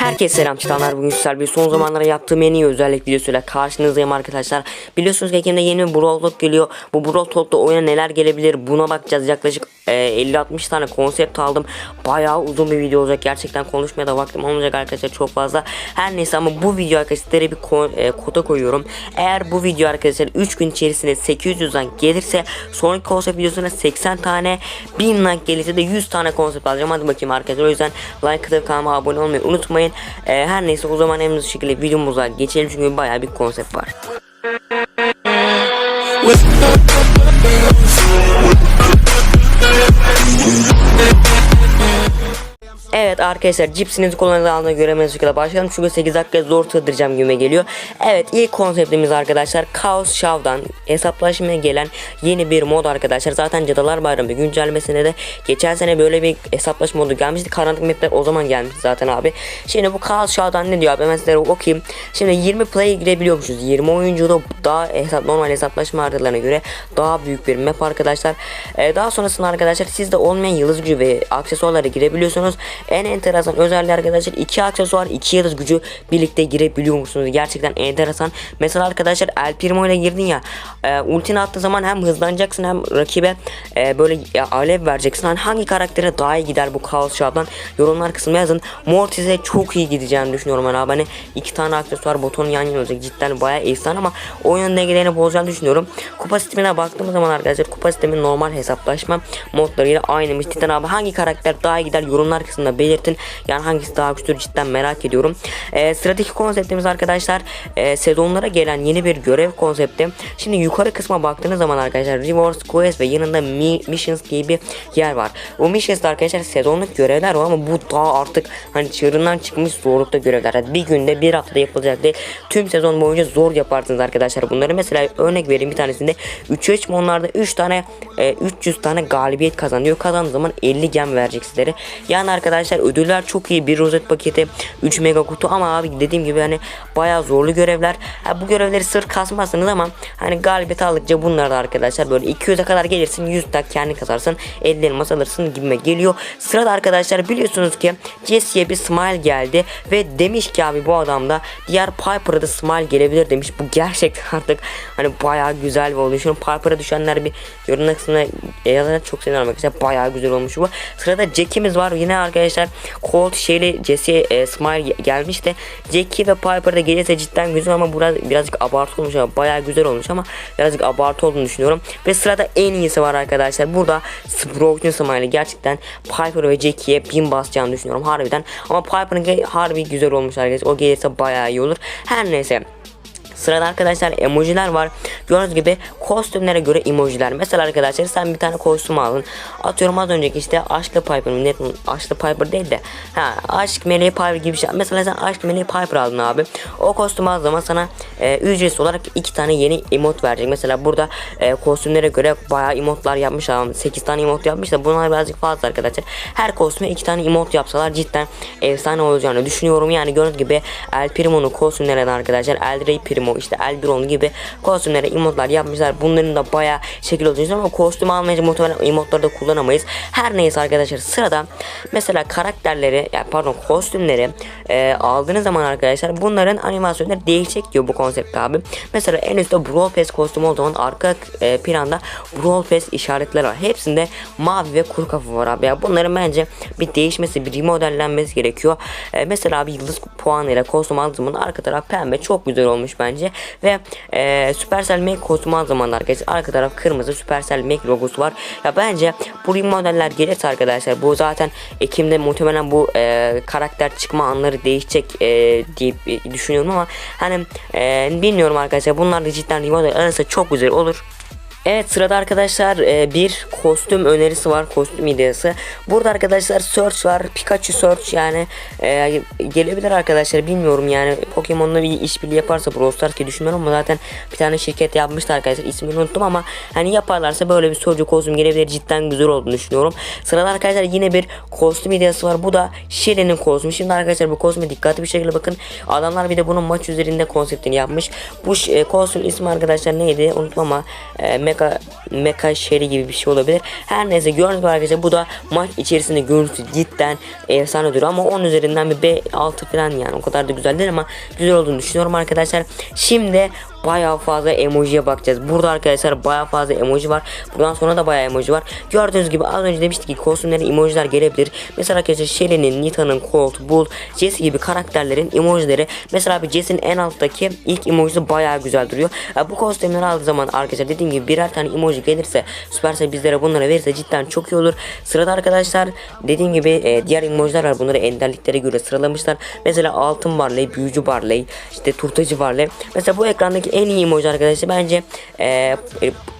Herkese selam çıtanlar bugün sizler bir son zamanlarda yaptığım en iyi özellik videosuyla karşınızdayım arkadaşlar. Biliyorsunuz ki Ekim'de yeni bir Brawl Talk geliyor. Bu Brawl Talk'ta oyuna neler gelebilir buna bakacağız. Yaklaşık e, 50-60 tane konsept aldım. Bayağı uzun bir video olacak. Gerçekten konuşmaya da vaktim olmayacak arkadaşlar çok fazla. Her neyse ama bu video arkadaşlar bir ko- e, kota koyuyorum. Eğer bu video arkadaşlar 3 gün içerisinde 800'den gelirse sonraki konsept videosuna 80 tane 1000 like gelirse de 100 tane konsept alacağım. Hadi bakayım arkadaşlar. O yüzden like atıp kanalıma abone olmayı unutmayın. E, her neyse o zaman en hızlı şekilde videomuza geçelim çünkü bayağı bir konsept var. Arkadaşlar cipsinizi kullandığı anda göremez şekilde başlayalım çünkü 8 dakika zor sığdıracağım gibi geliyor. Evet ilk konseptimiz arkadaşlar Chaos Show'dan hesaplaşmaya gelen yeni bir mod arkadaşlar. Zaten Cadılar Bayramı güncellemesinde de geçen sene böyle bir hesaplaşma modu gelmişti. Karanlık mapler o zaman gelmişti zaten abi. Şimdi bu Chaos Show'dan ne diyor abi hemen sizlere okuyayım. Şimdi 20 play girebiliyormuşuz. 20 oyuncu da daha hesap, normal hesaplaşma haritalarına göre daha büyük bir map arkadaşlar. Ee, daha sonrasında arkadaşlar sizde olmayan yıldız gücü ve aksesuarlara girebiliyorsunuz. En enteresan özelliği arkadaşlar iki aksesuar iki yıldız gücü birlikte girebiliyor musunuz? Gerçekten enteresan. Mesela arkadaşlar El Primo ile girdin ya e, ultini attığı zaman hem hızlanacaksın hem rakibe e, böyle e, alev vereceksin. Hani hangi karaktere daha iyi gider bu Chaos Shop'dan yorumlar kısmına yazın. Mortis'e çok iyi gideceğini düşünüyorum ben abi. Hani iki tane aksesuar botonu yan yana olacak. Cidden bayağı efsane ama oyunun dengelerine bozacağını düşünüyorum. Kupa sistemine baktığımız zaman arkadaşlar kupa sistemi normal hesaplaşma modlarıyla aynıymış. Cidden abi hangi karakter daha iyi gider yorumlar kısmında belirtin. Yani hangisi daha güçlü cidden merak ediyorum. Ee, sıradaki konseptimiz arkadaşlar e, sezonlara gelen yeni bir görev konsepti. Şimdi yukarı kısma baktığınız zaman arkadaşlar Rewards Quest ve yanında Mi- Missions diye bir yer var. Bu Missions'da arkadaşlar sezonluk görevler var ama bu daha artık hani çığırından çıkmış zorlukta görevler. Yani bir günde bir haftada yapılacak değil. Tüm sezon boyunca zor yaparsınız arkadaşlar bunları. Mesela örnek vereyim bir tanesinde 3-3 monlarda 3 tane e, 300 tane galibiyet kazanıyor. Kazandığı zaman 50 gem verecek sizlere. Yani arkadaşlar ödüller çok iyi. Bir rozet paketi 3 mega kutu ama abi dediğim gibi hani bayağı zorlu görevler. Ha, bu görevleri sırf kasmazsınız ama hani galibiyet aldıkça bunlar da arkadaşlar böyle 200'e kadar gelirsin 100 tak kendi kazarsın 50 elmas alırsın gibime geliyor. Sırada arkadaşlar biliyorsunuz ki Jesse'ye bir smile geldi ve demiş ki abi bu adamda diğer Piper'a da smile gelebilir demiş. Bu gerçekten artık hani bayağı güzel bir oluşum. Piper'a düşenler bir yorumlar kısmına yazarak çok sevinirim arkadaşlar. Bayağı güzel olmuş bu. Sırada Jack'imiz var. Yine arkadaşlar Colt şeyle Jesse'ye e, smile ge- gelmiş de Jackie ve Piper da gelirse cidden güzel ama biraz birazcık abartı olmuş ama bayağı güzel olmuş ama birazcık abartı olduğunu düşünüyorum. Ve sırada en iyisi var arkadaşlar. Burada Broken Smile gerçekten Piper ve Jackie'ye bin basacağını düşünüyorum harbiden. Ama Piper'ın harbi güzel olmuş arkadaşlar. O gelirse bayağı iyi olur. Her neyse. Sırada arkadaşlar emojiler var. Gördüğünüz gibi kostümlere göre emojiler. Mesela arkadaşlar sen bir tane kostüm aldın. Atıyorum az önceki işte aşklı Piper mı? Ne, aşklı Piper değil de. Ha aşk meleği Piper gibi bir şey. Mesela sen aşk meleği Piper aldın abi. O kostümü aldığın zaman sana e, ücretsiz olarak iki tane yeni emot verecek. Mesela burada e, kostümlere göre bayağı emotlar yapmış adam. 8 tane emot yapmış da bunlar birazcık fazla arkadaşlar. Her kostüme iki tane emot yapsalar cidden efsane olacağını düşünüyorum. Yani gördüğünüz gibi El Primo'nun kostümlerinden arkadaşlar El Rey Primo işte Elbron gibi kostümlere emotlar yapmışlar. Bunların da bayağı şekil olacak ama kostüm almayınca muhtemelen emotları da kullanamayız. Her neyse arkadaşlar sırada mesela karakterleri yani pardon kostümleri e, aldığınız zaman arkadaşlar bunların animasyonları değişecek diyor bu konsept abi. Mesela en üstte Brawl Pass kostümü olduğu zaman arka e, planda Brawl Pass işaretleri var. Hepsinde mavi ve kuru kafa var abi. Ya bunların bence bir değişmesi, bir remodellenmesi gerekiyor. E, mesela abi yıldız puanıyla kostüm aldığım zaman arka taraf pembe çok güzel olmuş bence. Ve e, Supercell kostümü aldığım zaman arkadaşlar arka taraf kırmızı Supercell Make logosu var. Ya bence bu remodeller gelirse arkadaşlar bu zaten Ekim'de muhtemelen bu e, karakter çıkma anları değişecek e, diye e, düşünüyorum ama hani e, bilmiyorum arkadaşlar bunlar da cidden remodel arası çok güzel olur. Evet sırada arkadaşlar e, bir kostüm önerisi var kostüm ideası. Burada arkadaşlar search var Pikachu search yani e, gelebilir arkadaşlar bilmiyorum yani Pokemon'la bir işbirliği yaparsa Brawl Stars ki düşünmüyorum ama zaten bir tane şirket yapmıştı arkadaşlar ismini unuttum ama hani yaparlarsa böyle bir sorucu kostüm gelebilir cidden güzel olduğunu düşünüyorum. Sırada arkadaşlar yine bir kostüm ideası var bu da Shelly'nin kostümü. Şimdi arkadaşlar bu kostüme dikkatli bir şekilde bakın adamlar bir de bunun maç üzerinde konseptini yapmış. Bu e, kostüm ismi arkadaşlar neydi unuttum ama Mecha Mecha Sherry gibi bir şey olabilir. Her neyse gördüğünüz gibi arkadaşlar bu da maç içerisinde görüntüsü cidden efsane duruyor ama 10 üzerinden bir B6 falan yani o kadar da güzel değil ama güzel olduğunu düşünüyorum arkadaşlar. Şimdi bayağı fazla emojiye bakacağız. Burada arkadaşlar bayağı fazla emoji var. Buradan sonra da bayağı emoji var. Gördüğünüz gibi az önce demiştik ki kostümlere emojiler gelebilir. Mesela arkadaşlar Shelly'nin, Nita'nın, Colt, Bull, Jesse gibi karakterlerin emojileri. Mesela bir Jesse'nin en alttaki ilk emojisi bayağı güzel duruyor. E, bu kostümleri aldığı zaman arkadaşlar dediğim gibi birer tane emoji gelirse Supercell bizlere bunları verirse cidden çok iyi olur. Sırada arkadaşlar dediğim gibi e, diğer emojiler var. Bunları enderliklere göre sıralamışlar. Mesela altın Barley, büyücü Barley, işte turtacı Barley. Mesela bu ekrandaki en iyi emoji arkadaşlar bence e,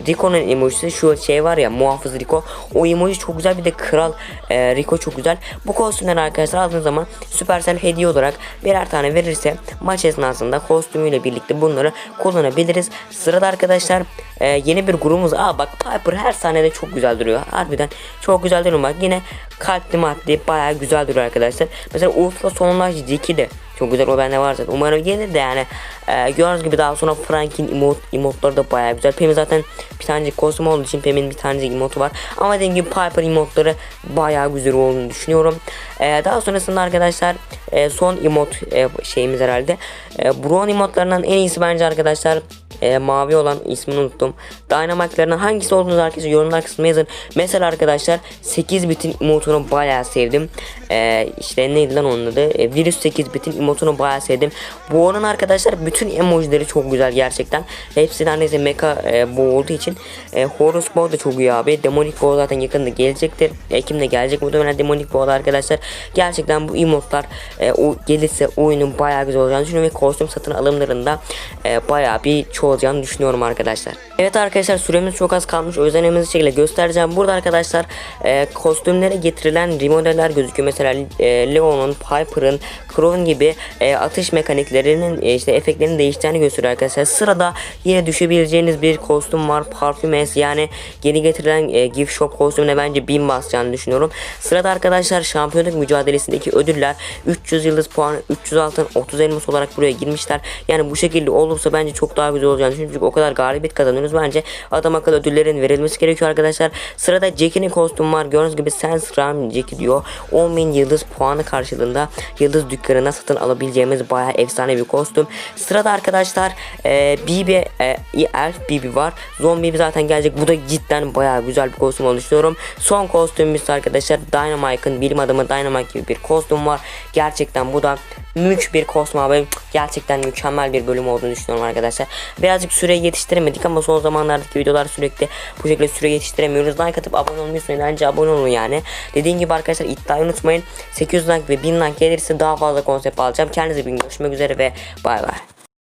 Rico'nun emojisi şu şey var ya muhafız Rico. O emoji çok güzel bir de kral e, Rico çok güzel. Bu kostümleri arkadaşlar aldığınız zaman Supercell hediye olarak birer tane verirse maç esnasında kostümüyle birlikte bunları kullanabiliriz. Sırada arkadaşlar e, yeni bir grubumuz. Aa bak Piper her sahnede çok güzel duruyor. Harbiden çok güzel duruyor. Bak yine kalpli maddi bayağı güzel duruyor arkadaşlar. Mesela Ultra sonlaş Jiki de çok güzel o bende var zaten. Umarım gelir de yani. E, gördüğünüz gibi daha sonra Frank'in emot, emotları da bayağı güzel. Pem'in zaten bir tanecik kostüm olduğu için Pem'in bir tanecik emotu var. Ama dediğim gibi Piper emotları bayağı güzel olduğunu düşünüyorum. E, daha sonrasında arkadaşlar e, son emot e, şeyimiz herhalde. E, Brown emotlarından en iyisi bence arkadaşlar e, mavi olan ismini unuttum. Dynamite'larının hangisi olduğunu arkadaşlar yorumlar kısmına yazın. Mesela arkadaşlar 8 bitin emotunu bayağı sevdim. E, işte neydi lan onun adı? E, Virüs 8 bitin emotunu bayağı sevdim. Bu onun arkadaşlar bütün emojileri çok güzel gerçekten. Hepsi neredeyse mecha e, bu olduğu için. E, Horus Bow da çok iyi abi. Demonic Bow zaten yakında gelecektir. Ekim'de gelecek muhtemelen Demonic Bow'da arkadaşlar. Gerçekten bu emotlar e, o gelirse oyunun bayağı güzel olacağını düşünüyorum ve kostüm satın alımlarında e, bayağı bir çoğalacağını düşünüyorum arkadaşlar. Evet arkadaşlar süremiz çok az kalmış. O yüzden elimizde şekilde göstereceğim. Burada arkadaşlar e, kostümlere getirilen remodeller gözüküyor. Mesela e, Leon'un, Piper'ın, Crow'un gibi e, atış mekaniklerinin e, işte efektlerinin değiştiğini gösteriyor arkadaşlar. Sırada yine düşebileceğiniz bir kostüm var. Parfümes yani yeni getirilen e, gift shop kostümüne bence 1000 basacağını düşünüyorum. Sırada arkadaşlar şampiyonluk mücadelesindeki ödüller 300 yıldız puan, 300 altın, 30 elmas olarak buraya girmişler. Yani bu şekilde olursa bence çok daha güzel olacağını düşünüyorum. Çünkü o kadar galibiyet kazanıyoruz. Bence adam akıllı ödüllerin verilmesi gerekiyor arkadaşlar. Sırada Jackie'nin kostümü var. Gördüğünüz gibi Sense Ram Jackie diyor. 10.000 yıldız puanı karşılığında yıldız dükkanına satın alabileceğimiz bayağı efsane bir kostüm. Sırada arkadaşlar e, Bibi e, Elf Bibi var. Zombie Bibi zaten gelecek. Bu da cidden bayağı güzel bir kostüm oluşturuyorum. Son kostümümüz arkadaşlar Dynamite'ın bilim adamı Dynamite gibi bir kostüm var. Gerçekten bu da mük bir kostüm abi. Gerçekten mükemmel bir bölüm olduğunu düşünüyorum arkadaşlar. Birazcık süre yetiştiremedik ama son zamanlardaki videolar sürekli bu şekilde süre yetiştiremiyoruz. Like atıp abone unutmayın. Bence abone olun yani. Dediğim gibi arkadaşlar iddiayı unutmayın. 800 like ve 1000 like gelirse daha fazla konsept alacağım. Kendinize bir görüşmek üzere ve bay bay.